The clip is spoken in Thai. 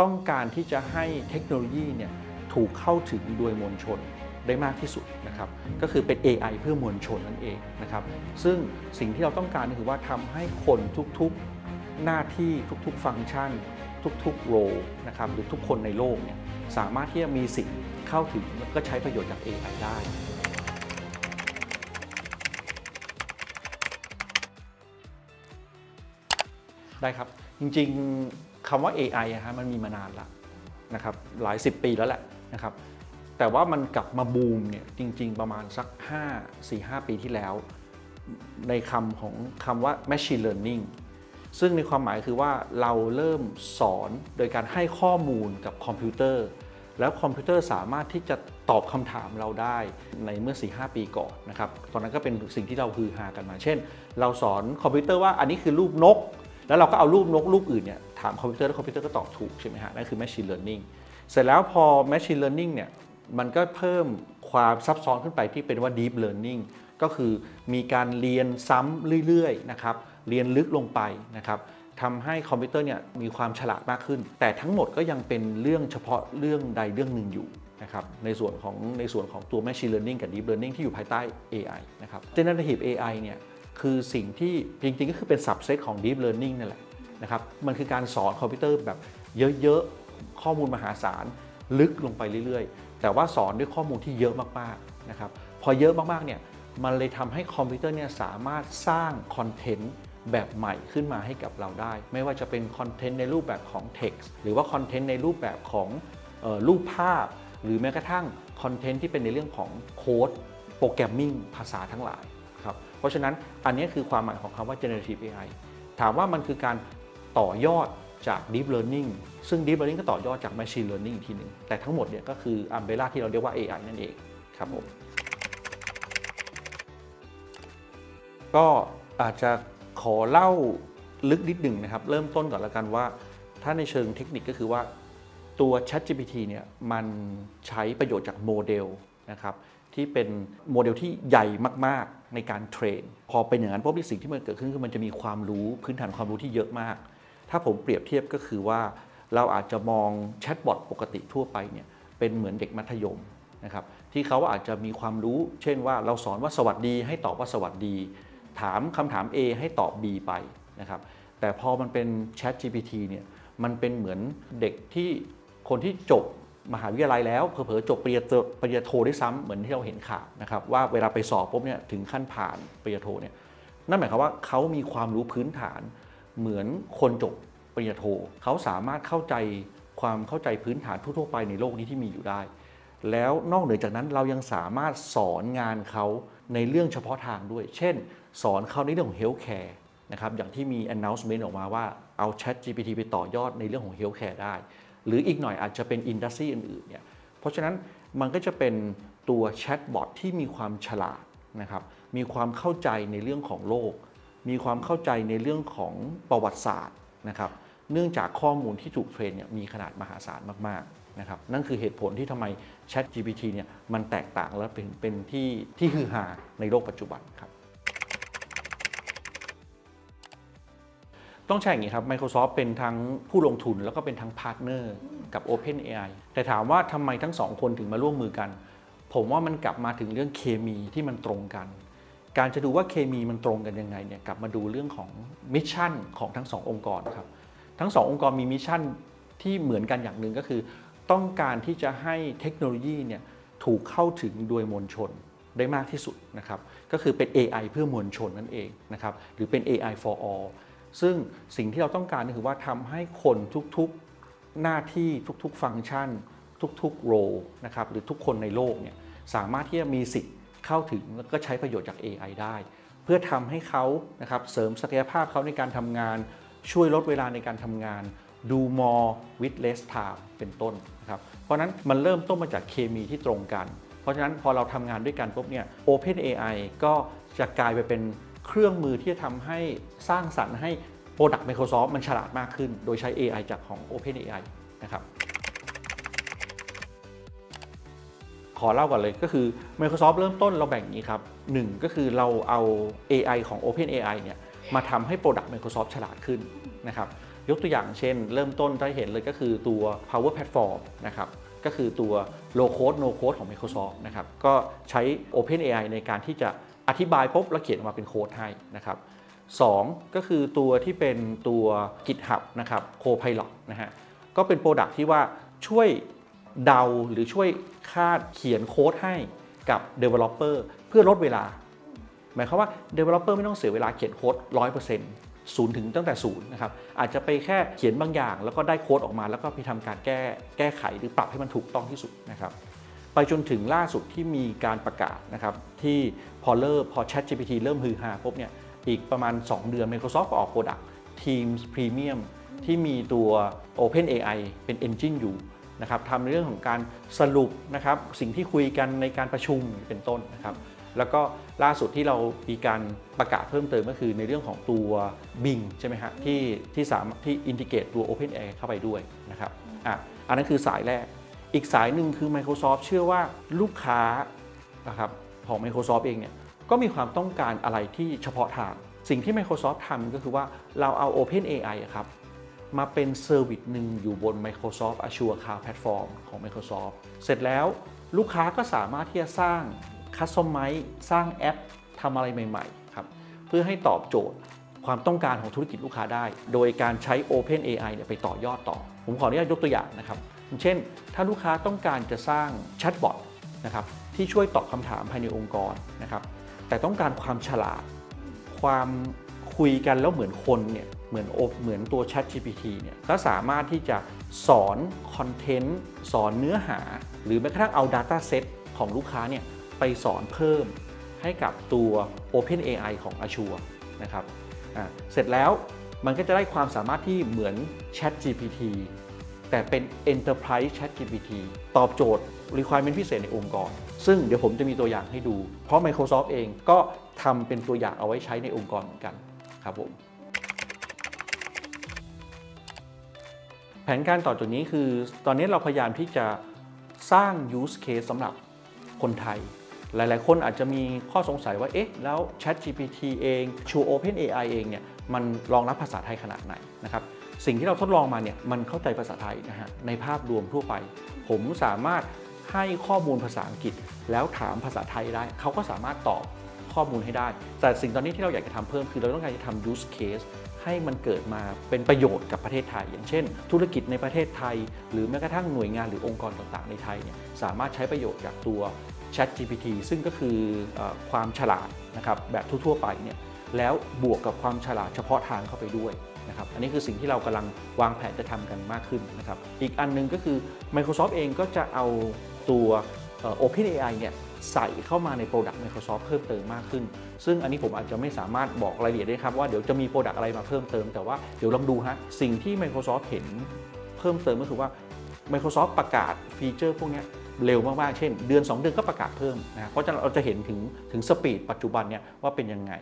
ต้องการที่จะให้เทคโนโลยีเนี่ยถูกเข้าถึงโดยมวลชนได้มากที่สุดนะครับ ก็คือเป็น AI เพื่อมวลชนนั่นเองนะครับ ซึ่งสิ่งที่เราต้องการก็คือว่าทำให้คนทุกๆหน้าที่ทุกๆ ฟังก์ชัน ทุกๆโรนะครับหรือทุกคนในโลกเนี่ยสามารถที่จะมีสิทธิ์เข้าถึงแล้วก็ใช้ประโยชน์จาก AI ได้ได้ครับ จริงๆ คำว่า AI อะฮะมันมีมานานละนะครับหลาย 10 ปีแล้วแหละนะครับแต่ว่ามันกลับมาบูมเนี่ยจริง ๆ ประมาณสัก 5 4 5 ปีที่แล้ว ในคำของคำว่า machine learning ซึ่งในความหมายคือว่าเราเริ่มสอนโดยการให้ข้อมูลกับคอมพิวเตอร์ แล้วคอมพิวเตอร์สามารถที่จะตอบคำถามเราได้ในเมื่อ 4-5 ปีก่อนนะครับ ตอนนั้นก็เป็นสิ่งที่เราฮือฮากันมา เช่น เราสอนคอมพิวเตอร์ว่าอันนี้คือรูปนก แล้วเราก็เอารูปนกรูปอื่นเนี่ยถามคอมพิวเตอร์แล้วคอมพิวเตอร์ก็ตอบถูกใช่ไหมฮะนั่นคือ machine learning เสร็จแล้วพอ machine learning เนี่ยมันก็เพิ่มความซับซ้อนขึ้นไปที่เป็นว่า deep learning ก็คือมีการเรียนซ้ำเรื่อยๆนะครับเรียนลึกลงไปนะครับทำให้คอมพิวเตอร์เนี่ยมีความฉลาดมากขึ้น แต่ทั้งหมดก็ยังเป็นเรื่องเฉพาะเรื่องใดเรื่องหนึ่งอยู่นะครับในส่วนของในส่วนของตัว machine learning กับ deep learning ที่อยู่ภายใต้ AI นะครับ generative AI เนี่ย คือสิ่งที่จริงๆ ก็คือเป็น subset ของ deep learning นั่นแหละนะครับมันคือการสอนคอมพิวเตอร์แบบเยอะๆ ข้อมูลมหาศาลลึกลงไปเรื่อยๆ แต่ว่าสอนด้วยข้อมูลที่เยอะมากๆนะครับพอเยอะมากๆเนี่ยมันเลยทำให้คอมพิวเตอร์เนี่ยสามารถสร้างคอนเทนต์แบบใหม่ขึ้นมาให้กับเราได้ ไม่ว่าจะเป็นคอนเทนต์ในรูปแบบของ text หรือว่าคอนเทนต์ในรูปแบบของออรูปภาพ หรือแม้กระทั่งคอนเทนต์ที่เป็นในเรื่องของโค้ดโปรแกรมมิ่งภาษาทั้งหลาย ครับเพราะฉะนั้นอันนี้คือความหมายของคำว่า generative AI ถามว่ามันคือการต่อยอดจาก deep learning ซึ่ง deep learning ก็ต่อยอดจาก machine learning อีกทีหนึ่งแต่ทั้งหมดเนี่ยก็คือ umbrella ที่เราเรียกว่า AI นั่นเองครับผมก็อาจจะขอเล่าลึกนิดหนึ่งนะครับ เริ่มต้นก่อนล้วกันว่า ถ้าในเชิงเทคนิคก็คือว่าตัว ChatGPT เนี่ยมันใช้ประโยชน์จากโมเดลนะครับที่เป็นโมเดลที่ใหญ่มาก ในการเทรน พอเป็นอย่างนั้นปุ๊บสิ่งที่มันเกิดขึ้นคือมันจะมีความรู้พื้นฐานความรู้ที่เยอะมาก ถ้าผมเปรียบเทียบก็คือว่าเราอาจจะมองแชทบอทปกติทั่วไปเนี่ยเป็นเหมือนเด็กมัธยมนะครับที่เขาอาจจะมีความรู้ เช่นว่าเราสอนว่าสวัสดีให้ตอบว่าสวัสดี ถามคำถาม A ให้ตอบ B ไปนะครับแต่พอมันเป็น Chat GPT เนี่ยมันเป็นเหมือนเด็กที่คนที่จบ มหาวิทยาลัยแล้วเผลอๆจบปริญญาโทปริญญาโทด้วยซ้ำเหมือนที่เราเห็นข่าวนะครับว่าเวลาไปสอบปุ๊บเนี่ยถึงขั้นผ่านปริญญาโทเนี่ยนั่นหมายความว่าเขามีความรู้พื้นฐาน เหมือนคนจบปริญญาโทเขาสามารถเข้าใจความเข้าใจพื้นฐานทั่วๆไปในโลกนี้ที่มีอยู่ได้ แล้วนอกเหนือจากนั้นเรายังสามารถสอนงานเขาในเรื่องเฉพาะทางด้วย เช่น สอนเขาในเรื่องของ healthcare นะครับอย่างที่มี announcement ออกมาว่าเอา Chat GPT ไปต่อยอดในเรื่องของ healthcare ได้ หรืออีกหน่อยอาจจะเป็นอินดัสทรีอื่นๆเนี่ยเพราะฉะนั้นมันก็จะเป็นตัวแชทบอทที่มีความฉลาดนะครับมีความเข้าใจในเรื่องของโลก มีความเข้าใจในเรื่องของประวัติศาสตร์นะครับเนื่องจากข้อมูลที่ถูกเทรนเนี่ยมีขนาดมหาศาลมากๆนะครับนั่นคือเหตุผลที่ทำไม Chat GPT เนี่ยมันแตกต่างและเป็นเป็นที่ที่ฮือฮาในโลกปัจจุบันครับ ต้องใช่อย่างนี้ครับ Microsoft เป็นทั้งผู้ลงทุนแล้วก็เป็นทั้งพาร์ทเนอร์กับ OpenAI แต่ถามว่าทำไมทั้งสองคนถึงมาร่วมมือกัน ผมว่ามันกลับมาถึงเรื่องเคมีที่มันตรงกัน การจะดูว่าเคมีมันตรงกันยังไงเนี่ยกลับมาดูเรื่องของมิชชั่นของทั้งสององค์กรครับทั้งสององค์กรมีมิชชั่นที่เหมือนกันอย่างหนึ่งก็คือ ต้องการที่จะให้เทคโนโลยีเนี่ยถูกเข้าถึงโดยมวลชนได้มากที่สุดนะครับก็คือเป็น AI เพื่อมวลชนนั่นเองนะครับหรือเป็น AI for all ซึ่งสิ่งที่เราต้องการก็คือว่าทำให้คนทุกๆหน้าที่ทุกๆ ฟังก์ชัน ทุกๆโรนะครับหรือทุกคนในโลกเนี่ยสามารถที่จะมีสิทธิ์เข้าถึงแล้วก็ใช้ประโยชน์จาก AI ได้ เพื่อทำให้เขานะครับเสริมศักยภาพเขาในการทำงาน ช่วยลดเวลาในการทำงาน do more with less time เป็นต้นนะครับเพราะฉะนั้นมันเริ่มต้นมาจากเคมีที่ตรงกัน เพราะฉะนั้นพอเราทำงานด้วยกันปุ๊บเนี่ย Open AI ก็จะกลายไปเป็น เครื่องมือที่จะทำให้สร้างสรรค์ให้ Product Microsoft มันฉลาดมากขึ้น โดยใช้ AI จากของ Open AI นะครับขอเล่าก่อนเลยก็คือ Microsoft เริ่มต้นเราแบ่งอย่างนี้ครับหนึ่งก็คือเราเอา AI ของ Open AI เนี่ยมาทำให้ Product Microsoft ฉลาดขึ้นนะครับยกตัวอย่างเช่น เริ่มต้นได้เห็นเลยก็คือตัว Power Platform นะครับก็คือตัว Low Code No Code ของ Microsoft นะครับก็ใช้ OpenAI ในการที่จะ อธิบายปุ๊บแล้วเขียนออกมาเป็นโค้ดให้นะครับ2ก็คือตัวที่เป็นตัว GitHub นะครับ Copilot นะฮะก็เป็นโปรดักที่ว่าช่วยเดาหรือช่วยคาดเขียนโค้ดให้กับ Developer เพื่อลดเวลา หมายความว่า Developer ไม่ต้องเสียเวลาเขียนโค้ด 100%ศูนย์ถึงตั้งแต่ศูนย์นะครับอาจจะไปแค่เขียนบางอย่าง แล้วก็ได้โค้ดออกมา แล้วก็ไปทำการแก้แก้ไขหรือปรับให้มันถูกต้องที่สุดนะครับ จนถึงล่าสุดที่มีการประกาศนะครับที่พอเริ่มพอ Chat GPT เริ่มฮือฮาปุ๊บเนี่ยอีกประมาณ 2 เดือน Microsoft ก็ออกโปรดักต์ Teams Premium ที่มีตัว Open AI เป็น Engine อยู่นะครับทำในเรื่องของการสรุปนะครับสิ่งที่คุยกันในการประชุมเป็นต้นนะครับแล้วก็ล่าสุดที่เรามีการประกาศเพิ่มเติมก็คือในเรื่องของตัว Bing ใช่ไหมฮะที่ที่สามารถที่อินทิเกรตตัว OpenAI เข้าไปด้วยนะครับอะอันนั้นคือสายแรก อีกสายหนึ่งคือ Microsoft เชื่อว่าลูกค้านะครับของ Microsoft เองเนี่ยก็มีความต้องการอะไรที่เฉพาะทาง สิ่งที่ Microsoft ทำก็คือว่าเราเอา OpenAI อะครับมาเป็นเซอร์วิสหนึ่งอยู่บน Microsoft Azure Cloud Platform ของ Microsoft เสร็จแล้วลูกค้าก็สามารถที่จะสร้างคัสตอมไมซ์สร้างแอปทำอะไรใหม่ๆครับเพื่อให้ตอบโจทย์ความต้องการของธุรกิจลูกค้าได้ โดยการใช้ Open AI เนี่ยไปต่อยอดต่อ ผมขออนุญาตยกตัวอย่างนะครับ เช่น ถ้าลูกค้าต้องการจะสร้างแชทบอทนะครับที่ช่วยตอบคำถามภายในองค์กรนะครับแต่ต้องการความฉลาด ความคุยกันแล้วเหมือนคนเนี่ยเหมือนโอเหมือนตัว Chat GPT เนี่ยก็สามารถที่จะสอนคอนเทนต์สอนเนื้อหา หรือแม้กระทั่งเอา Data Set ของลูกค้าเนี่ยไปสอนเพิ่มให้กับตัว Open AI ของ Azure นะครับอะเสร็จแล้วมันก็จะได้ความสามารถที่เหมือน Chat GPT แต่เป็น Enterprise Chat GPT ตอบโจทย์ requirement พิเศษในองค์กร ซึ่งเดี๋ยวผมจะมีตัวอย่างให้ดู เพราะ Microsoft เองก็ทำเป็นตัวอย่างเอาไว้ใช้ในองค์กรเหมือนกันครับผมแผนการต่อจากนี้คือ ตอนนี้เราพยายามที่จะสร้าง use case สำหรับคนไทย หลาย ๆ คนอาจจะมีข้อสงสัยว่า เอ๊ะ แล้ว Chat GPT เอง True Open AI เองเนี่ย มันรองรับภาษาไทยขนาดไหนนะครับ สิ่งที่เราทดลองมาเนี่ยมันเข้าใจภาษาไทยนะฮะในภาพรวมทั่วไป ผมสามารถให้ข้อมูลภาษาอังกฤษ แล้วถามภาษาไทยได้ เขาก็สามารถตอบข้อมูลให้ได้ แต่สิ่งตอนนี้ที่เราอยากจะทำเพิ่มคือเราต้องการจะทำ use case ให้มันเกิดมาเป็นประโยชน์กับประเทศไทย อย่างเช่น ธุรกิจในประเทศไทย หรือแม้กระทั่งหน่วยงานหรือองค์กรต่างๆ ในไทยเนี่ยสามารถใช้ประโยชน์จากตัว Chat GPT ซึ่งก็คือเออความฉลาดนะครับแบบทั่วๆไปเนี่ยแล้วบวกกับความฉลาดเฉพาะทางเข้าไปด้วย นะครับอันนี้คือสิ่งที่เรากำลังวางแผนจะทำกันมากขึ้นนะครับอีกอันหนึงก็คือ Microsoft เองก็จะเอาตัว OpenAI เนี่ยใส่เข้ามาใน Product Microsoft เพิ่มเติมมากขึ้น ซึ่งอันนี้ผมอาจจะไม่สามารถบอกรายละเอียดได้ครับ ว่าเดี๋ยวจะมี Product อะไรมาเพิ่มเติม แต่ว่าเดี๋ยวลองดูฮะ สิ่งที่ Microsoft เห็นเพิ่มเติมก็คือว่า Microsoft ประกาศฟีเจอร์พวกนี้เร็วมาก ๆ เช่น เดือน 2 เดือนก็ประกาศเพิ่มนะเพราะฉะนั้นเราจะเห็นถึงถึงสปีดปัจจุบันเนี่ยว่าเป็นยังไง